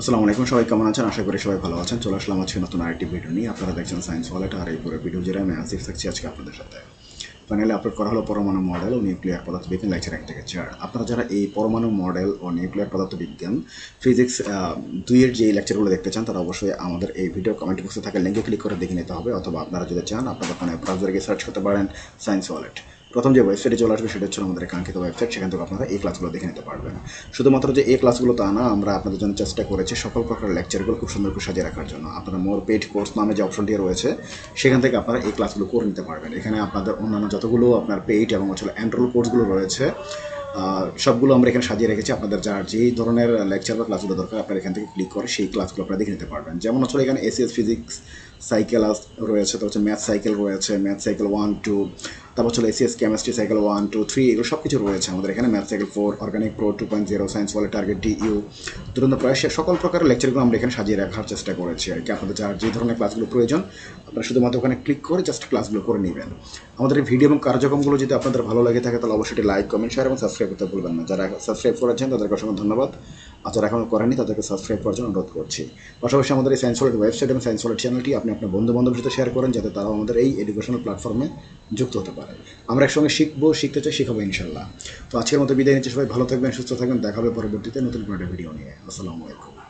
আসসালামু আলাইকুম, সবাই কেমন আছেন? আশা করি সবাই ভালো আছেন। চলে আসলাম আজকে নতুন আরেকটি ভিডিও নিয়ে। আপনারা দেখছেন সায়েন্স ওয়ালেট আর এই পুরো ভিডিও জুড়ে আমি আসিফ থাকছি আজকে আপনাদের সাথে। প্যানেলে আপলোড করা হলো পরমাণু মডেল ও নিউক্লিয়ার পদার্থবিজ্ঞান লেকচার এক থেকে চার। আপনারা যারা এই পরমাণু মডেল ও নিউক্লিয়ার পদার্থবিজ্ঞান ফিজিক্স দুইয়ের যে লেকচারগুলো দেখতে চান, তারা অবশ্যই আমাদের এই ভিডিও কমেন্ট বক্সে থাকা লিঙ্কে ক্লিক করে দেখে নিতে হবে। অথবা আপনারা যদি চান, আপনারা ওখানে ব্রাউজারে গিয়ে সার্চ করতে পারেন সায়েন্স ওয়ালেট প্রথম যে ওয়েবসাইটে চলে আসবে সেটা হচ্ছে আমাদের কাঙ্ক্ষিত ওয়েবসাইট সেখান থেকে আপনারা এই ক্লাসগুলো দেখে নিতে পারবেন। শুধুমাত্র যে এই ক্লাসগুলো তা না, আমরা আপনাদের জন্য চেষ্টা করেছি সকল প্রকার লেকচারগুলো খুব সুন্দর করে সাজিয়ে রাখার জন্য। আপনারা মোর পেড কোর্স নামে যে অপশনটি রয়েছে, সেখান থেকে আপনারা এই ক্লাসগুলো করে নিতে পারবেন। এখানে আপনাদের অন্যান্য যতগুলো আপনার পেইড এবং হচ্ছে এনরোল কোর্সগুলো রয়েছে সবগুলো আমরা এখানে সাজিয়ে রেখেছি। আপনাদের যার যেই ধরনের লেকচার বা ক্লাসগুলো দরকার, আপনারা এখান থেকে ক্লিক করে সেই ক্লাসগুলো আপনারা দেখে নিতে পারবেন। যেমন হচ্ছে এখানে এসিএস ফিজিক্স সাইকেল রয়েছে, তারপর হচ্ছে ম্যাথ সাইকেল রয়েছে ম্যাথ সাইকেল ওয়ান টু তারপর হচ্ছে ACS chemistry cycle one, two, three, এগুলো সব কিছু রয়েছে আমাদের এখানে। Math, cycle four, organic, pro, two point zero, science বলে টার্গেট ডি ইউ দুরন্ত প্রায় সে- সকল প্রকারের লেকচারগুলো আমরা এখানে সাজিয়ে রাখার চেষ্টা করেছি আর কি। আপনাদের যার যে ধরনের ক্লাসগুলো প্রয়োজন, আপনারা শুধুমাত্র ওখানে ক্লিক করে জাস্ট ক্লাসগুলো করে নেবেন। আমাদের এই ভিডিও এবং কার্যক্রমগুলো যদি আপনাদের ভালো লাগে থাকে, তাহলে অবশ্যই লাইক, কমেন্ট, শেয়ার এবং সাবস্ক্রাইব করতে ভুলবেন না। যারা সাবস্ক্রাইব করেছেন, তাদেরকে অসংখ্য ধন্যবাদ। আর যারা এখনও করেনি তাদেরকে সাবস্ক্রাইব করার জন্য অনুরোধ করছি। পাশাপাশি আমাদের এই সায়েন্স ওয়ালেট ওয়েবসাইট এবং সায়েন্স ওয়ালেট চ্যানেলটি আপনি আপনার বন্ধু বান্ধবের সাথে শেয়ার করেন, যাতে তারাও আমাদের এই এডুকেশনাল প্ল্যাটফর্মে যুক্ত হতে পারে। আমরা একসঙ্গে শিখব, শিখতে চাই, শিখাবো ইনশাল্লাহ তো আজকের মতো বিদায় নিচ্ছি সবাই, ভালো থাকবেন, সুস্থ থাকবেন, দেখা হবে পরবর্তীতে নতুন কোনো একটা ভিডিও নিয়ে। আসসালামু আলাইকুম।